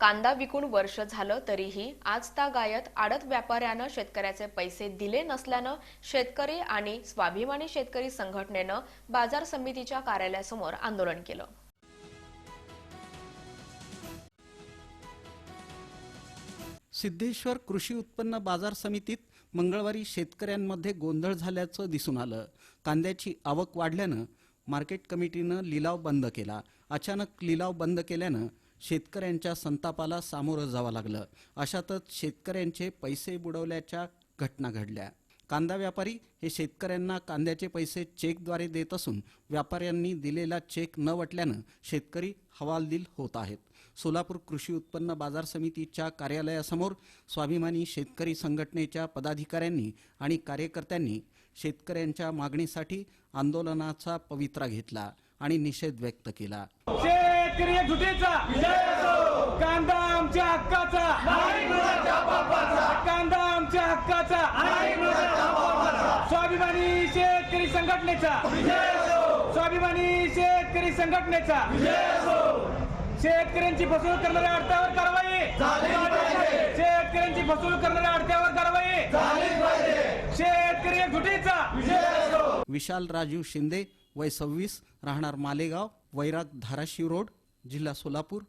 कांदा विकून वर्ष झालं तरीही आज तागायत आडत व्यापाऱ्यानं शेतकऱ्याचे पैसे दिले नसल्यानं शेतकरी आणि स्वाभिमानी शेतकरी संघटनेनं बाजार समितीच्या कार्यालयासमोर आंदोलन केलं. सिद्धेश्वर कृषी उत्पन्न बाजार समितीत मंगळवारी शेतकऱ्यांमध्ये गोंधळ झाल्याचं दिसून आलं. कांद्याची आवक वाढल्यानं मार्केट कमिटीनं लिलाव बंद केला. अचानक लिलाव बंद केल्यानं शेतकऱ्यांच्या संतापाला सामोरं जावं लागलं. अशातच शेतकऱ्यांचे पैसे बुडवल्याच्या घटना घडल्या. कांदा व्यापारी हे शेतकऱ्यांना कांद्याचे पैसे चेकद्वारे देत असून व्यापाऱ्यांनी दिलेला चेक न वटल्यानं शेतकरी हवालदिल होत आहेत. सोलापूर कृषी उत्पन्न बाजार समितीच्या कार्यालयासमोर स्वाभिमानी शेतकरी संघटनेच्या पदाधिकाऱ्यांनी आणि कार्यकर्त्यांनी शेतकऱ्यांच्या मागणीसाठी आंदोलनाचा पवित्रा घेतला आणि निषेध व्यक्त केला. शेतकरी एकजुटीचा कांदा आमच्या हक्काचा. कांदा आमच्या हक्काचा. स्वाभिमानी शेतकरी संघटनेचा. स्वाभिमानी शेतकरी संघटनेचा. शेतकऱ्यांची फसवणूक करणाऱ्या अडत्यावर कारवाई. शेतकऱ्यांची फसवणूक करणाऱ्या अडत्यावर कारवाई. शेतकरी एकजुटीचा विशाल राजीव शिंदे वय सव्वीस राहणार मालेगाव वैराग धाराशिव रोड. जिल्हा सोलापूर.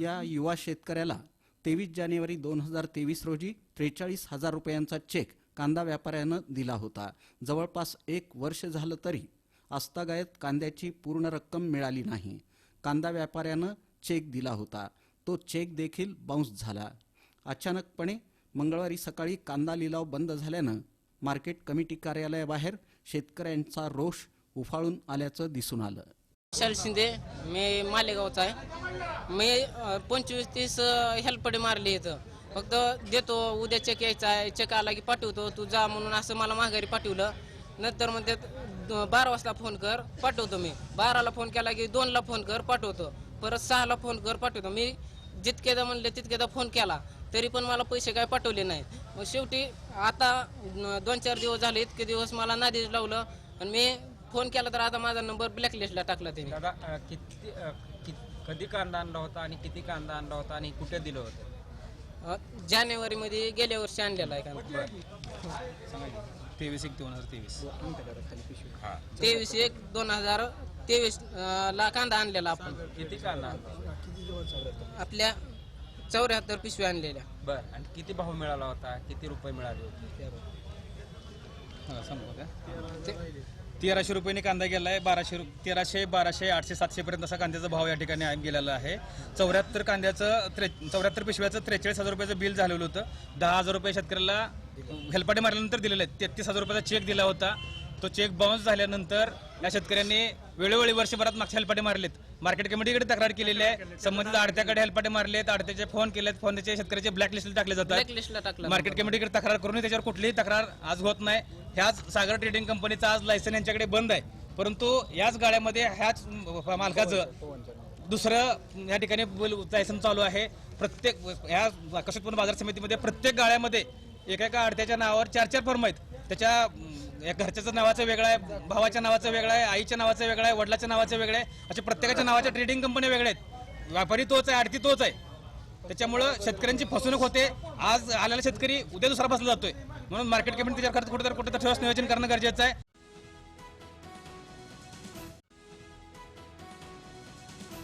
या युवा शेतकऱ्याला तेवीस जानेवारी दोन हजार तेवीस रोजी त्रेचाळीस हजार रुपयांचा चेक कांदा व्यापाऱ्यानं दिला होता. जवळपास एक वर्ष झालं तरी आस्तागायत कांद्याची पूर्ण रक्कम मिळाली नाही. कांदा व्यापाऱ्यानं चेक दिला होता. तो चेक देखील बाउन्स झाला. अचानकपणे मंगळवारी सकाळी कांदा लिलाव बंद झाल्यानं मार्केट कमिटी कार्यालयाबाहेर शेतकऱ्यांचा रोष उफाळून आल्याचं दिसून आलं. विशाल शिंदे मी मालेगावचा आहे. मी पंचवीस तीस हेल्पडे मारले इथं. फक्त देतो उद्या चेक यायचा आहे चेक आला की पाठवतो तू जा म्हणून असं मला माघारी पाठवलं. नंतर म्हणते द- बारा वाजता फोन कर पाठवतो मी. बाराला फोन केला की दोनला फोन कर पाठवतो. परत सहाला फोन कर पाठवतो. मी जितकेदा म्हणले तितकेदा फोन केला. तरी पण मला पैसे काय पाठवले नाहीत. मग शेवटी आता दोन चार दिवस झाले इतके दिवस मला नादीच लावलं. आणि मी फोन केला तर आता माझा नंबर ब्लॅकलिस्टला टाकला त्यांनी. दादा अ, किती अ, कि- कधी कांदा आणला होता आणि किती कांदा आणला होता आणि कुठे दिलं होतं? अ, जानेवारीमध्ये गेल्या वर्षी आणलेला आहे का तेवीस एक दोन हजार तेवीस. हा. तेवीस एक दोन हजार तेवीस अ, ला कांदा आणलेला आपण. किती कांदा आणला? आपल्या चौऱ्याहत्तर पिशव्या आणलेल्या. बर. आणि किती भाव मिळाला होता? किती रुपये मिळाले होते? सांगू का? तेराशे रुपयांनी कांदा गेला आहे बाराशे रु तेराशे बाराशे आठशे सातशे पर्यंत असा कांद्याचा भाव या ठिकाणी आहे- गेलेला आहे. चौऱ्याहत्तर कांद्याचं त्रे चौऱ्याहत्तर पिशव्याचं त्रेचाळीस हजार रुपयाचं बिल झालेलं होतं. दहा हजार रुपये शेतकऱ्याला हेल्पाटे मारल्यानंतर दिलेले आहेत. तेहतीस हजार रुपयाचा चेक दिला होता. तो चेक बाउन्स झाल्यानंतर या शेतकऱ्यांनी वेळोवेळी वर्षभरात मागच्या हेल्पाटे मारलेत. मार्केट कमिटीकडे तक्रार केलेली आहे. संबंधित आडत्याकडे हेल्पाटे मारलेत आडत्याचे फोन केलेत फोनचे शेतकऱ्याचे ब्लॅकलिस्टला टाकले जातात. मार्केट कमिटीकडे तक्रार करूनही त्याच्यावर कुठलीही तक्रार आज होत नाही. ह्याच सागर ट्रेडिंग कंपनीचा आज लायसन यांच्याकडे बंद आहे. परंतु याच गाड्यामध्ये ह्याच मालकाचं दुसरं या ठिकाणी लायसन चालू आहे. प्रत्येक ह्या कृषी बाजार समितीमध्ये प्रत्येक गाड्यामध्ये एका एका अडत्याच्या नावावर चार चार फर्म आहेत. त्याच्या घरच्याचं नावाचं वेगळं आहे भावाच्या नावाचं वेगळं आहे आईच्या नावाचं वेगळं आहे वडिलाच्या नावाचं वेगळं आहे. अशा प्रत्येकाच्या नावाच्या ट्रेडिंग कंपन्या वेगळ्या आहेत. व्यापारी तोच आहे आडती तोच आहे. त्याच्यामुळं शेतकऱ्यांची फसवणूक होते. आज आलेला शेतकरी उद्या दुसरा बसला जातोय. म्हणून मार्केट कमिटी त्याच्यावर खर्च कुठे तर कुठे तर ठेवस नियोजन करणं गरजेचं आहे.